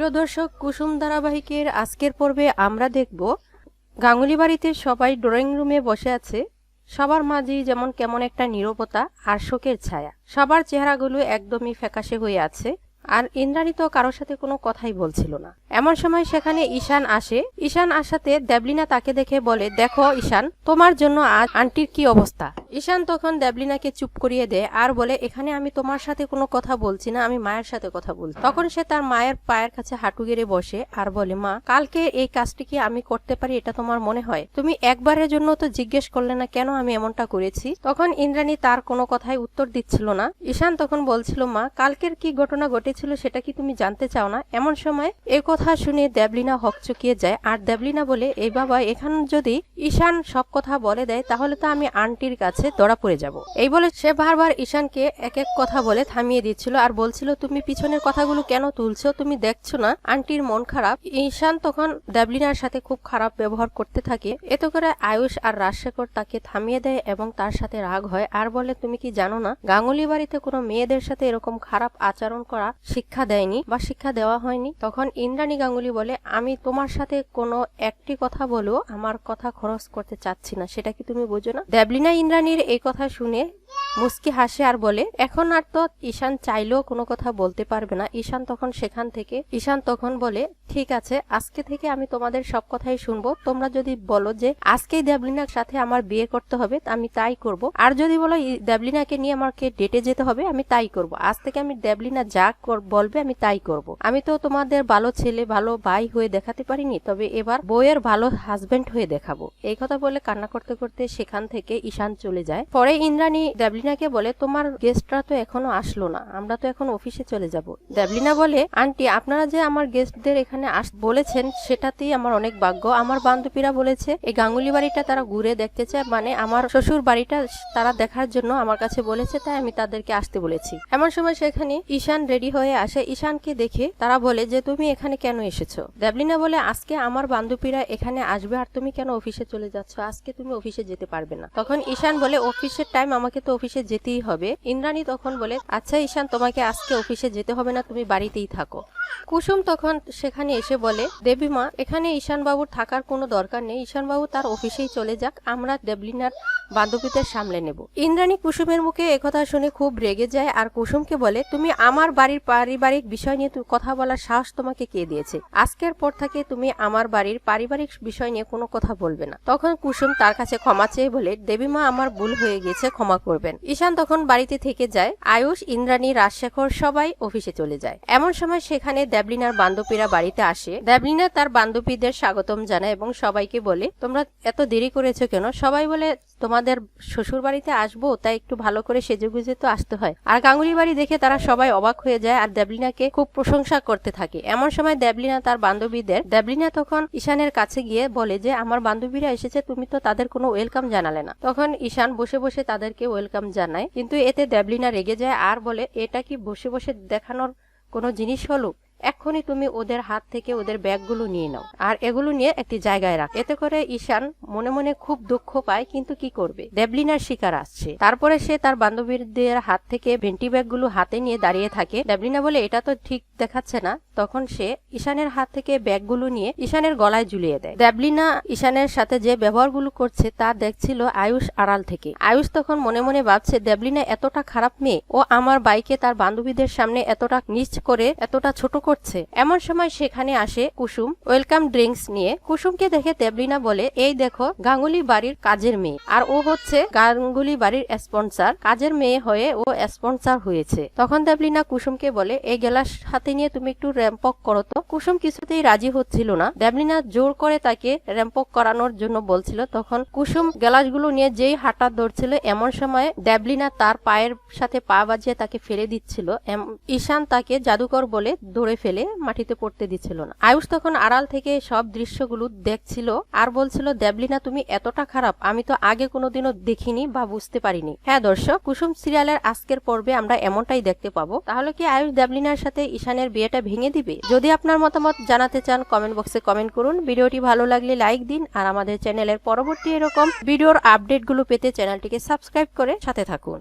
প্রিয় দর্শক, কুসুম ধারাবাহিকের আজকের পর্বে আমরা দেখব গাঙ্গুলি বাড়িতে সবাই ড্রয়িং রুমে বসে আছে। সবার মাঝেই যেমন কেমন একটা নীরবতা আর শোকের ছায়া। সবার চেহারাগুলো একদমই ফ্যাকাশে হয়ে আছে। আর ইন্দ্রাণী তো কারোর সাথে কোনো কথাই বলছিল না। এমন সময় সেখানে ঈশান আসে। ঈশান আসাতে দেবলিনা তাকে দেখে বলে, দেখো ঈশান, তোমার জন্য আজ আন্টির কি অবস্থা? ঈশান তখন দেবলিনাকে চুপ করিয়ে দেয় আর বলে, এখানে আমি তোমার সাথে কোনো কথা বলছি না, আমি মায়ের সাথে কথা বলছি। তখন সে তার মায়ের পায়ের কাছে হাঁটু গেড়ে বসে আর বলে, মা, কালকে এই কাজটি কি আমি করতে পারি এটা তোমার মনে হয়? তুমি একবারের জন্য তো জিজ্ঞেস করলে না কেন আমি এমনটা করেছি? তখন ইন্দ্রাণী তার কোনো কথাই উত্তর দিচ্ছিল না। ঈশান তখন বলছিল, মা, কালকের কি ঘটনা ঘটেছিল সেটা কি তুমি জানতে চাও না? এমন সময় এই কথা শুনে দেবলিনা হক হকচকিয়ে যায় আর দেবলিনা বলে, এই বাবা, এখান যদি ঈশান সব কথা বলে দেয়, তাহলে তো আমি আন্টির কাছে ধরা পড়ে যাব। এই বলে সে বারবার ঈশানকে এক এক কথা বলে থামিয়ে দিচ্ছিল আর বলছিল, তুমি পিছনের কথাগুলো কেন তুলছো? তুমি দেখছ না? আন্টির মন খারাপ? ঈশান তখন দেবলিনার সাথে খুব খারাপ ব্যবহার করতে থাকে। এতে করে আয়ুষ আর রাজশেখর তাকে থামিয়ে দেয় এবং তার সাথে রাগ হয় আর বলে, তুমি কি জানো না? গাঙ্গুলি বাড়িতে কোনো মেয়েদের সাথে এরকম খারাপ আচরণ করা শিক্ষা দেয়নি বা শিক্ষা দেওয়া হয়নি? তখন ইন্দ্রাণী গাঙ্গুলি বলে, আমি তোমার সাথে কোনো একটি কথা বলেও আমার কথা খরচ করতে চাচ্ছি না। সেটা কি তুমি বোঝো না? দেবলিনা ইন্দ্রাণীর এই কথা শুনে মুস্কি হাসে আর বলে, এখন আর তো ঈশান চাইলেও কোনো কথা বলতে পারবে না। ঈশান তখন সেখান থেকে, ঈশান তখন বলে ঠিক আছে, আজকে থেকে আমি তোমাদের সব কথাই শুনব। তোমরা যদি বলো যে আজকেই দেবলিনার সাথে আমার বিয়ে করতে হবে আমি তাই করব। আর যদি বলো দেবলিনাকে নিয়ে আমাকে ডেটে যেতে হবে, আমি তাই করব। আজ থেকে আমি দেবলিনা যা বলবে, আমি তাই করব। আমি তো তোমাদের ভালো ছেলে, ভালো ভাই হয়ে দেখাতে পারিনি, তবে এবার বউয়ের ভালো হাজবেন্ড হয়ে দেখাবো। এই কথা বলে কান্না করতে করতে সেখান থেকে ঈশান চলে যায়। পরে ইন্দ্রাণী দেবলিনাকে বলে, তোমার গেস্টরা তো এখনও আসলো না, আমরা তো এখন অফিসে চলে যাব। দেবলিনা বলে, আন্টি, আপনারা যে আমার গেস্টদের এখানে আস, বলেছেন, সেটাতেই আমার অনেক ভাগ্য। আমার বান্ধবীরা বলেছে, এই গাঙ্গুলি বাড়িটা তারা ঘুরে দেখতে চায় মানে আমার শ্বশুর বাড়িটা তারা দেখার জন্য আমার কাছে বলেছে, তাই আমি তাদেরকে আসতে বলেছি। এমন সময় সেখানে ঈশান রেডি হয়ে আসে। ঈশানকে দেখে তারা বলে যে, তুমি এখানে কেন এসেছ? দেবলিনা বলে, আজকে আমার বান্ধবীরা এখানে আসবে, আর তুমি কেন অফিসে চলে যাচ্ছ? আজকে তুমি অফিসে যেতে পারবে না। তখন ঈশান বলে, অফিসের টাইম আমাকে তো অফিসে যেতেই হবে। ইন্দ্রাণী তখন বলে আচ্ছা ঈশান, তোমাকে আজকে অফিসে যেতে হবে না, তুমি বাড়িতেই থাকো। কুসুম তখন সেখানে এসে বলে দেবীমা এখানে ঈশান বাবুর থাকার কোনো দরকার নেই। ঈশান বাবু তার অফিসেই চলে যাক। আমরা দেবলিনার বান্ধবীদের সামলে নেব। ইন্দ্রাণী কুসুমের মুখে একথা শুনে খুব রেগে যায় আর কুসুমকে বলে, তুমি আমার বাড়ির পারিবারিক বিষয় নিয়ে কথা বলার সাহস তোমাকে কে দিয়েছে? আজকের পর থেকে তুমি আমার বাড়ির পারিবারিক বিষয় নিয়ে কোনো কথা বলবে না। তখন কুসুম তার কাছে ক্ষমা চেয়ে বলে দেবীমা আমার ভুল হয়ে গেছে, ক্ষমা করবেন। ঈশান তখন বাড়িতে থেকে যায়। আয়ুষ, ইন্দ্রাণী, রাজশেখর সবাই অফিসে চলে যায়। এমন সময় সেখানে দেবলিনার বান্ধবীরা বাড়িতে আসে দেবলিনা তার বান্ধবীদের স্বাগতম জানায় এবং সবাইকে বলে, তোমরা এত দেরি করেছ কেন? সবাই বলে, তোমাদের শ্বশুর বাড়িতে আসব, তাই একটু ভালো করে সেজে গুজে তো আসতে হয়। আর গাঙ্গুলি বাড়ি দেখে তারা সবাই অবাক হয়ে যায় আর দেবলিনাকে খুব প্রশংসা করতে থাকে। এমন সময় দেবলিনা তার বান্ধবীদের দেবলিনা তখন ঈশানের কাছে গিয়ে বলে যে, আমার বান্ধবীরা এসেছে, তুমি তো তাদের কোনো ওয়েলকাম জানালে না। তখন ঈশান বসে বসে তাদেরকে ওয়েলকাম জানায়, কিন্তু এতে দেবলিনা রেগে যায় আর বলে, এটা কি বসে বসে দেখানোর কোনো জিনিস হলো? এক্ষুনি তুমি ওদের হাত থেকে ওদের ব্যাগগুলো নিয়ে নাও। আর এগুলো নিয়ে একটি জায়গায় রাখ। এতে করে ঈশান মনে মনে খুব দুঃখ পায়, কিন্তু কি করবে? দেবলিনার শিকার আসছে। তারপরে সে তার বান্ধবীদের হাত থেকে ভেন্টি ব্যাগগুলো হাতে নিয়ে দাঁড়িয়ে থাকে। দেবলিনা বলে, এটা তো ঠিক দেখাচ্ছে না। তখন সে ঈশানের হাত থেকে ব্যাগগুলো নিয়ে ঈশানের গলায় ঝুলিয়ে দেয়। দেবলিনা ঈশানের সাথে যে ব্যবহারগুলো করছে, তা দেখছিল আয়ুষ আড়াল থেকে। আয়ুষ তখন মনে মনে ভাবছে দেবলিনা এতটা খারাপ মেয়ে। ও আমার বাইকে তার বান্ধবীদের সামনে এতটা নিচ করে, এতটা ছোট করছে। এমন সময় সেখানে আসে কুসুম। ওয়েলকাম ড্রিঙ্কস নিয়ে। কুসুমকে দেখে দেবলিনা বলে, এই দেখো, গাঙ্গুলি বাড়ির কাজের মেয়ে। আর ও হচ্ছে গাঙ্গুলি বাড়ির স্পন্সর। কাজের মেয়ে হয়ে ও স্পন্সর হয়েছে। তখন দেবলিনা কুসুমকে বলে, এই গ্লাস হাতে নিয়ে তুমি একটু র্যাম্পক করো তো। কুসুম কিছুতেই রাজি হচ্ছিল না। দেবলিনা জোর করে তাকে র্যাম্পক করানোর জন্য বলছিল। তখন কুসুম গ্লাসগুলো নিয়ে যেই হাঁটা ধরছিল, এমন সময় দেবলিনা তার পায়ের সাথে পা বাজিয়ে তাকে ফেলে দিচ্ছিল। ঈশান তাকে জাদুকর বলে ধরে ফেলে মাটিতে পড়তে দিচ্ছিল না। আয়ুষ তখন আড়াল থেকে সব দৃশ্যগুলো দেখছিল আর বলছিল, দেবলিনা, তুমি এতটা খারাপ, আমি তো আগে কোনোদিনও দেখিনি বা বুঝতে পারিনি। হ্যাঁ দর্শক, কুসুম সিরিয়ালের আজকের পর্বে আমরা এমনটাই দেখতে পাবো। তাহলে কি আয়ুষ দেবলিনার সাথে ঈশানের বিয়েটা ভেঙে দিবে? যদি আপনার মতামত জানাতে চান কমেন্ট বক্সে কমেন্ট করুন। ভিডিওটি ভালো লাগলে লাইক দিন আর আমাদের চ্যানেলের পরবর্তী এরকম ভিডিওর আপডেটগুলো পেতে চ্যানেলটিকে সাবস্ক্রাইব করে সাথে থাকুন।